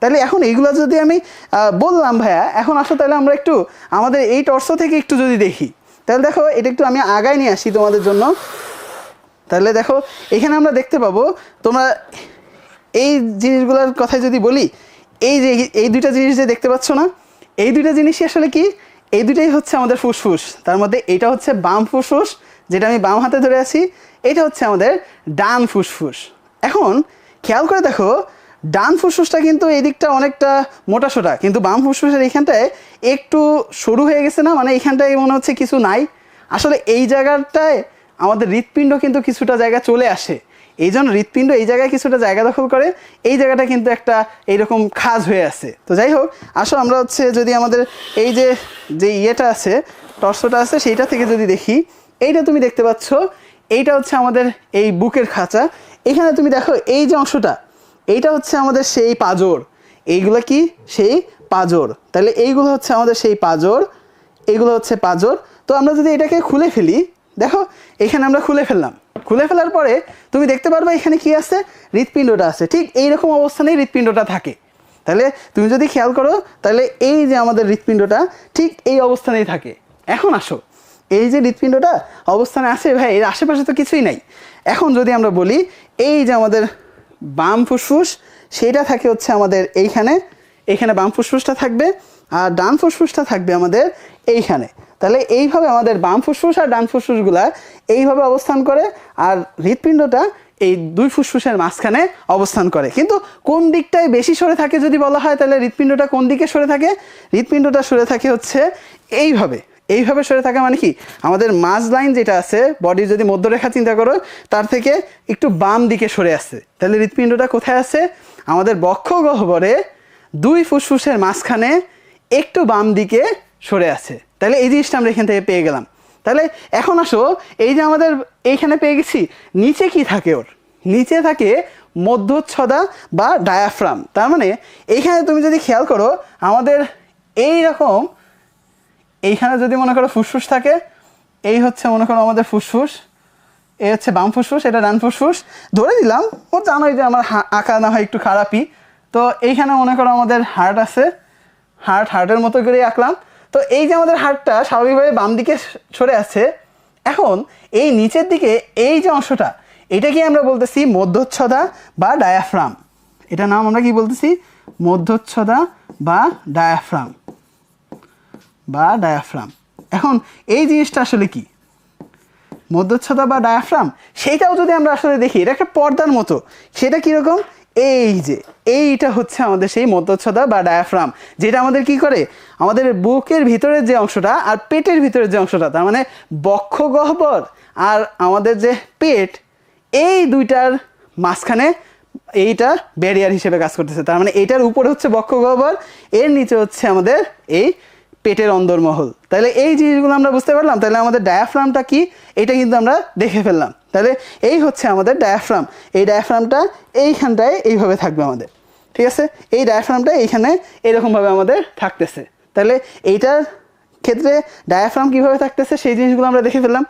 তাহলে এখন এইগুলো যদি আমি বললাম ভাইয়া, এখন আসো তাহলে আমরা একটু আমাদের এই টর্স থেকে একটু যদি দেখি। তাহলে দেখো, এটা একটু আমি আগায় নিয়ে আসি তোমাদের জন্য। তাহলে দেখো, এখানে আমরা দেখতে পাবো, তোমরা এই জিনিসগুলোর কথাই যদি বলি, এই যে এই দুইটা জিনিস যে দেখতে পাচ্ছ না, এই দুইটা জিনিসই আসলে কি? এই দুইটাই হচ্ছে আমাদের ফুসফুস। তার মধ্যে এটা হচ্ছে বাম ফুসফুস, যেটা আমি বাম হাতে ধরে আছি, এটা হচ্ছে আমাদের ডান ফুসফুস। এখন, খেয়াল করে দেখো ডান ফুসফুসটা কিন্তু এই দিকটা অনেকটা মোটা সোটা, কিন্তু বাম ফুসফুসের এইখানটায় একটু সরু হয়ে গেছে না? মানে এইখানটায় মনে হচ্ছে কিছু নাই। আসলে এই জায়গাটায় আমাদের হৃৎপিণ্ড কিন্তু কিছুটা জায়গা চলে আসে। এই জন্য হৃৎপিণ্ড এই জায়গায় কিছুটা জায়গা দখল করে, এই জায়গাটা কিন্তু একটা এইরকম খাজ হয়ে আছে। তো যাই হোক, আসো আমরা হচ্ছে যদি আমাদের এই যে যে ইয়েটা আছে টর্সোটা আছে, সেইটা থেকে যদি দেখি, এইটা তুমি দেখতে পাচ্ছ, এইটা হচ্ছে আমাদের এই বুকের খাঁচা। এখানে তুমি দেখো এই যে অংশটা এইটা হচ্ছে আমাদের সেই পাজর। এইগুলো কি? সেই পাজর। তাহলে এইগুলো হচ্ছে আমাদের সেই পাজর। এইগুলো হচ্ছে পাজর। তো আমরা যদি এটাকে খুলে ফেলি, দেখো, এখানে আমরা খুলে ফেললাম। খুলে ফেলার পরে তুমি দেখতে পারবে এখানে কি আছে? হৃৎপিণ্ডটা আছে। ঠিক এইরকম অবস্থানেই হৃৎপিণ্ডটা থাকে। তাহলে তুমি যদি খেয়াল করো, তাহলে এই যে আমাদের হৃৎপিণ্ডটা, ঠিক এই অবস্থানেই থাকে। এখন আসো। এই যে হৃৎপিণ্ডটা অবস্থানে আছে ভাই, এর আশেপাশে তো কিছুই নাই। এখন যদি আমরা বলি, এই যে আমাদের বাম ফুসফুস সেটা থাকে হচ্ছে আমাদের এইখানে। এইখানে বাম ফুসফুসটা থাকবে আর ডান ফুসফুসটা থাকবে আমাদের এইখানে। তাহলে এইভাবে আমাদের বাম ফুসফুস আর ডান ফুসফুসগুলা এইভাবে অবস্থান করে আর হৃৎপিণ্ডটা এই দুই ফুসফুসের মাঝখানে অবস্থান করে। কিন্তু কোন দিকটায় বেশি সরে থাকে যদি বলা হয়, তাহলে হৃৎপিণ্ডটা কোন দিকে সরে থাকে? হৃৎপিণ্ডটা সরে থাকে হচ্ছে এইভাবে। এইভাবে সরে থাকা মানে কি? আমাদের মাঝ লাইন যেটা আছে বডির যদি মধ্যরেখা চিন্তা করো, তার থেকে একটু বাম দিকে সরে আসছে। তাহলে হৃৎপিণ্ডটা কোথায় আছে? আমাদের বক্ষ গহ্বরে দুই ফুসফুসের মাঝখানে একটু বাম দিকে সরে আছে। তাহলে এই জিনিসটা আমরা এখান থেকে পেয়ে গেলাম। তাহলে এখন আসো, এই যে আমাদের এইখানে পেয়ে গেছি, নিচে কি থাকে ওর? নিচে থাকে মধ্যচ্ছদা বা ডায়াফ্রাম তার মানে এইখানে তুমি যদি খেয়াল করো, আমাদের এই রকম এইখানে যদি মনে করো ফুসফুস থাকে, এই হচ্ছে মনে করো আমাদের ফুসফুস এই হচ্ছে বাম ফুসফুস, এটা ডান ফুসফুস। ধরে দিলাম ও জানোই যে আমার আঁকা না হয় একটু খারাপই। তো এইখানে মনে করো আমাদের হার্ট আছে, হার্ট হার্টের মতো করেই আঁকলাম। তো এই যে আমাদের হার্টটা স্বাভাবিকভাবে বাম দিকে সরে আছে, এখন এই নিচের দিকে এই যে অংশটা, এটাকে আমরা বলতেছি মধ্যচ্ছদা বা ডায়াফ্রাম এটা নাম আমরা কি বলতেছি? মধ্যচ্ছদা বা ডায়াফ্রাম বা ডায়াফ্রাম এখন এই জিনিসটা আসলে কি? মধ্যচ্ছদা বা ডায়াফ্রাম সেইটাও যদি আমরা আসলে দেখি, এটা একটা পর্দার মতো। সেটা কীরকম? এই যে, এইটা হচ্ছে আমাদের সেই মধ্যচ্ছদা বা ডায়াফ্রাম যেটা আমাদের কি করে? আমাদের বুকের ভিতরের যে অংশটা আর পেটের ভিতরের যে অংশটা, তার মানে বক্ষ গহ্বর আর আমাদের যে পেট, এই দুইটার মাঝখানে এইটা ব্যারিয়ার হিসেবে কাজ করতেছে। তার মানে এইটার উপরে হচ্ছে বক্ষ গহ্বর, এর নিচে হচ্ছে আমাদের এই পেটের অন্দরমহল। তাহলে এই জিনিসগুলো আমরা বুঝতে পারলাম তাহলে আমাদের ডায়াফ্রামটা কি? এটা কিন্তু আমরা দেখে ফেললাম। তাহলে এই হচ্ছে আমাদের ডায়াফ্রাম এই ডায়াফ্রামটা এইখানটায় এইভাবে থাকবে আমাদের। ঠিক আছে? এই ডায়াফ্রামটা এইখানে এরকমভাবে আমাদের থাকতেছে। তাহলে এইটার ক্ষেত্রে ডায়াফ্রাম কীভাবে থাকতেছে, সেই জিনিসগুলো আমরা দেখে ফেললাম।